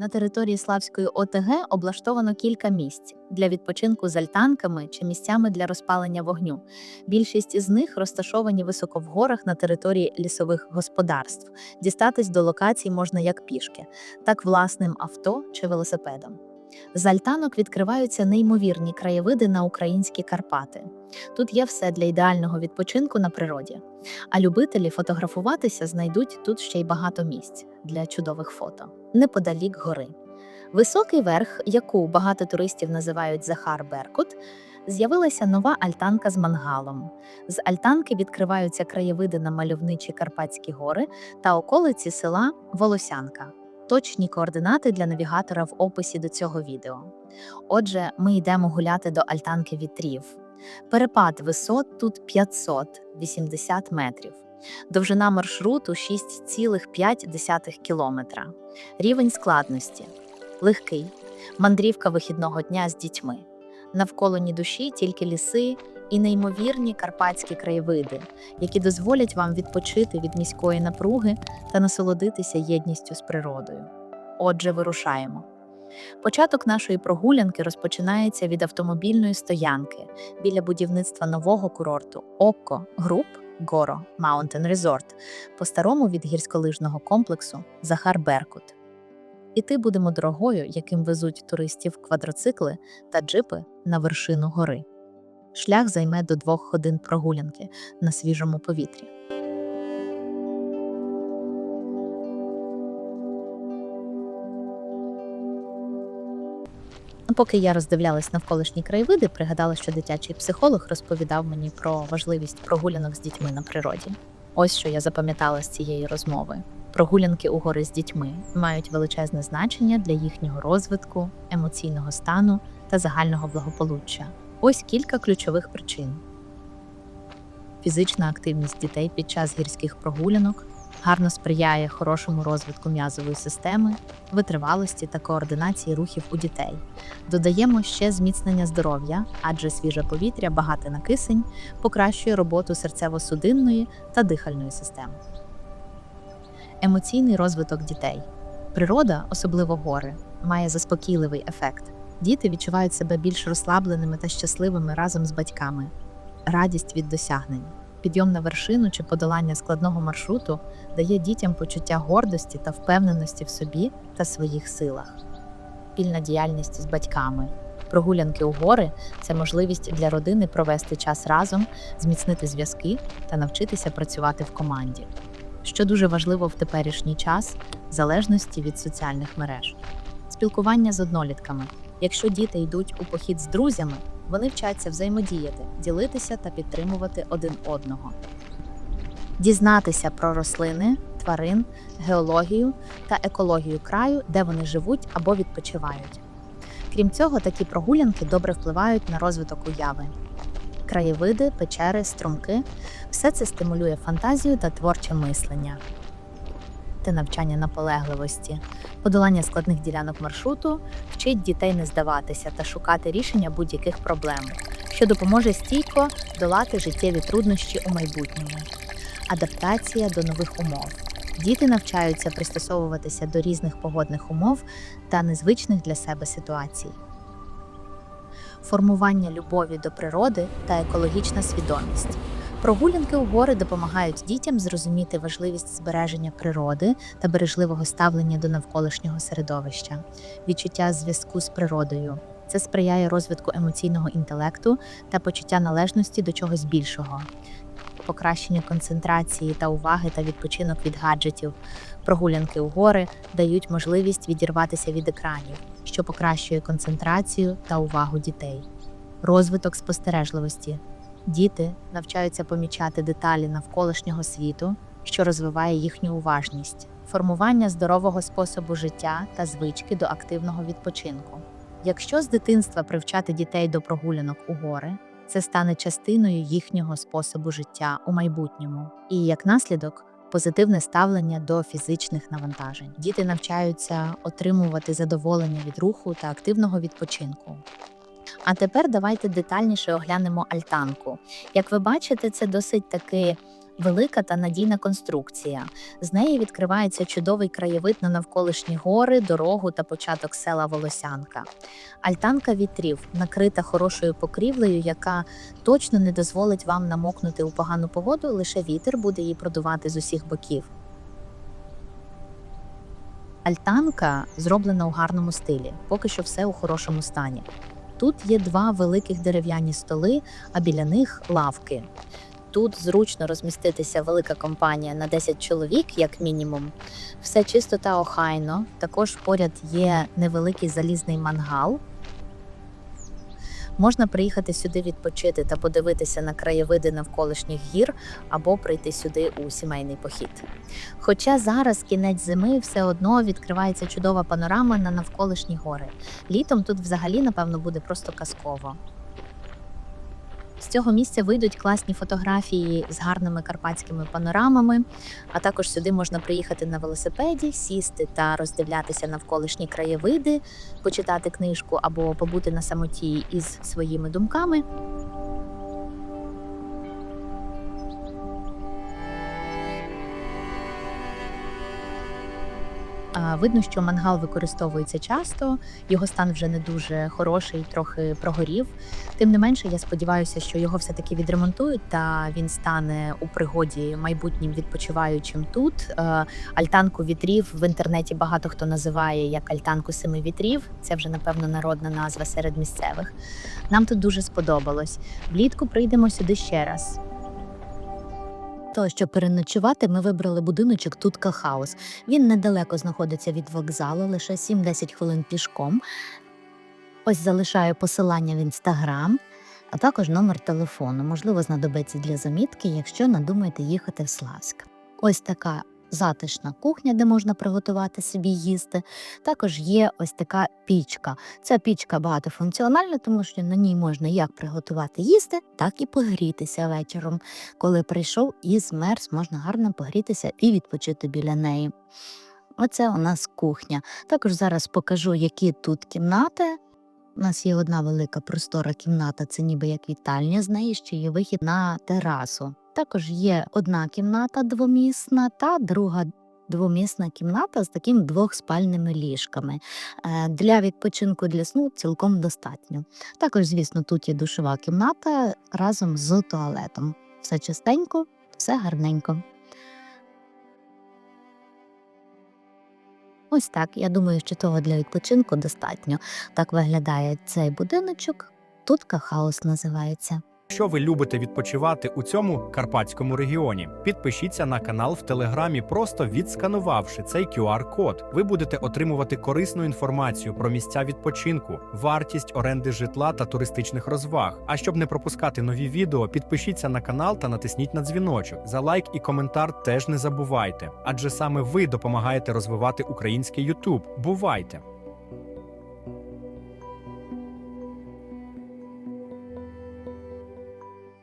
На території Славської ОТГ облаштовано кілька місць для відпочинку з альтанками чи місцями для розпалення вогню. Більшість із них розташовані високо в горах на території лісових господарств. Дістатись до локацій можна як пішки, так власним авто чи велосипедом. З альтанок відкриваються неймовірні краєвиди на українські Карпати. Тут є все для ідеального відпочинку на природі. А любителі фотографуватися знайдуть тут ще й багато місць для чудових фото неподалік гори. Високий верх, яку багато туристів називають Захар Беркут, з'явилася нова альтанка з мангалом. З альтанки відкриваються краєвиди на мальовничі Карпатські гори та околиці села Волосянка. Точні координати для навігатора в описі до цього відео. Отже, ми йдемо гуляти до альтанки вітрів. Перепад висот тут 580 метрів. Довжина маршруту 6,5 кілометра. Рівень складності легкий. Мандрівка вихідного дня з дітьми. Навколо ні душі тільки ліси і неймовірні карпатські краєвиди, які дозволять вам відпочити від міської напруги та насолодитися єдністю з природою. Отже, вирушаємо. Початок нашої прогулянки розпочинається від автомобільної стоянки біля будівництва нового курорту Окко Груп Горо Маунтен Резорт, по-старому від гірськолижного комплексу Захар Беркут. Іти будемо дорогою, яким везуть туристів квадроцикли та джипи на вершину гори. Шлях займе до двох годин прогулянки на свіжому повітрі. Поки я роздивлялась навколишні краєвиди, пригадала, що дитячий психолог розповідав мені про важливість прогулянок з дітьми на природі. Ось що я запам'ятала з цієї розмови. Прогулянки у гори з дітьми мають величезне значення для їхнього розвитку, емоційного стану та загального благополуччя. Ось кілька ключових причин: фізична активність дітей під час гірських прогулянок гарно сприяє хорошому розвитку м'язової системи, витривалості та координації рухів у дітей. Додаємо ще зміцнення здоров'я, адже свіже повітря, багате на кисень, покращує роботу серцево-судинної та дихальної системи. Емоційний розвиток дітей. Природа, особливо гори, має заспокійливий ефект. Діти відчувають себе більш розслабленими та щасливими разом з батьками. Радість від досягнень. Підйом на вершину чи подолання складного маршруту дає дітям почуття гордості та впевненості в собі та своїх силах. Спільна діяльність з батьками. Прогулянки у гори це можливість для родини провести час разом, зміцнити зв'язки та навчитися працювати в команді, що дуже важливо в теперішній час, в залежності від соціальних мереж. Спілкування з однолітками. Якщо діти йдуть у похід з друзями, вони вчаться взаємодіяти, ділитися та підтримувати один одного, дізнатися про рослини, тварин, геологію та екологію краю, де вони живуть або відпочивають. Крім цього, такі прогулянки добре впливають на розвиток уяви. Краєвиди, печери, струмки все це стимулює фантазію та творче мислення. Та навчання наполегливості, подолання складних ділянок маршруту вчить дітей не здаватися та шукати рішення будь-яких проблем, що допоможе стійко долати життєві труднощі у майбутньому. Адаптація до нових умов. Діти навчаються пристосовуватися до різних погодних умов та незвичних для себе ситуацій. Формування любові до природи та екологічна свідомість. Прогулянки у гори допомагають дітям зрозуміти важливість збереження природи та бережливого ставлення до навколишнього середовища, відчуття зв'язку з природою. Це сприяє розвитку емоційного інтелекту та почуття належності до чогось більшого, покращення концентрації та уваги та відпочинок від гаджетів. Прогулянки у гори дають можливість відірватися від екранів, що покращує концентрацію та увагу дітей. Розвиток спостережливості. Діти навчаються помічати деталі навколишнього світу, що розвиває їхню уважність, формування здорового способу життя та звички до активного відпочинку. Якщо з дитинства привчати дітей до прогулянок у гори, це стане частиною їхнього способу життя у майбутньому, і як наслідок позитивне ставлення до фізичних навантажень. Діти навчаються отримувати задоволення від руху та активного відпочинку. А тепер давайте детальніше оглянемо альтанку. Як ви бачите, це досить таки Велика та надійна конструкція. З неї відкривається чудовий краєвид на навколишні гори, дорогу та початок села Волосянка. Альтанка вітрів накрита хорошою покрівлею, яка точно не дозволить вам намокнути у погану погоду, лише вітер буде її продувати з усіх боків. Альтанка зроблена у гарному стилі, поки що все у хорошому стані. Тут є два великих дерев'яні столи, а біля них лавки. Тут зручно розміститися велика компанія на 10 чоловік, як мінімум. Все чисто та охайно. Також поряд є невеликий залізний мангал. Можна приїхати сюди відпочити та подивитися на краєвиди навколишніх гір або прийти сюди у сімейний похід. Хоча зараз кінець зими все одно відкривається чудова панорама на навколишні гори. Літом тут взагалі, напевно, буде просто казково. З цього місця вийдуть класні фотографії з гарними карпатськими панорамами, а також сюди можна приїхати на велосипеді, сісти та роздивлятися навколишні краєвиди, почитати книжку або побути на самоті із своїми думками. Видно, що мангал використовується часто, його стан вже не дуже хороший, трохи прогорів. Тим не менше, я сподіваюся, що його все-таки відремонтують, та він стане у пригоді майбутнім відпочиваючим тут. Е, Альтанку вітрів в інтернеті багато хто називає як альтанку семи вітрів. Це вже напевно народна назва серед місцевих. Нам тут дуже сподобалось. Влітку прийдемо сюди ще раз. То, щоб переночувати, ми вибрали будиночок Тутка Хаус. Він недалеко знаходиться від вокзалу, лише 7-10 хвилин пішком. Ось залишаю посилання в інстаграм, а також номер телефону. Можливо, знадобиться для замітки, якщо надумаєте їхати в Славськ. Ось така затишна кухня, де можна приготувати собі їсти. Також є ось така пічка. Ця пічка багатофункціональна, тому що на ній можна як приготувати їсти, так і погрітися вечором. Коли прийшов і змерз, можна гарно погрітися і відпочити біля неї. Оце у нас кухня. Також зараз покажу, які тут кімнати. У нас є одна велика простора кімната, це ніби як вітальня, з неї ще є вихід на терасу. Також є одна кімната двомісна та друга двомісна кімната з таким двохспальними ліжками. Е, Для відпочинку для сну цілком достатньо. Також, звісно, тут є душова кімната разом з туалетом. Все чистенько, все гарненько. Ось так. Я думаю, що того для відпочинку достатньо. Так виглядає цей будиночок. Тут хаус називається. Якщо ви любите відпочивати у цьому карпатському регіоні, підпишіться на канал в Телеграмі, просто відсканувавши цей QR-код. Ви будете отримувати корисну інформацію про місця відпочинку, вартість оренди житла та туристичних розваг. А щоб не пропускати нові відео, підпишіться на канал та натисніть на дзвіночок. За лайк і коментар теж не забувайте, адже саме ви допомагаєте розвивати український YouTube. Бувайте!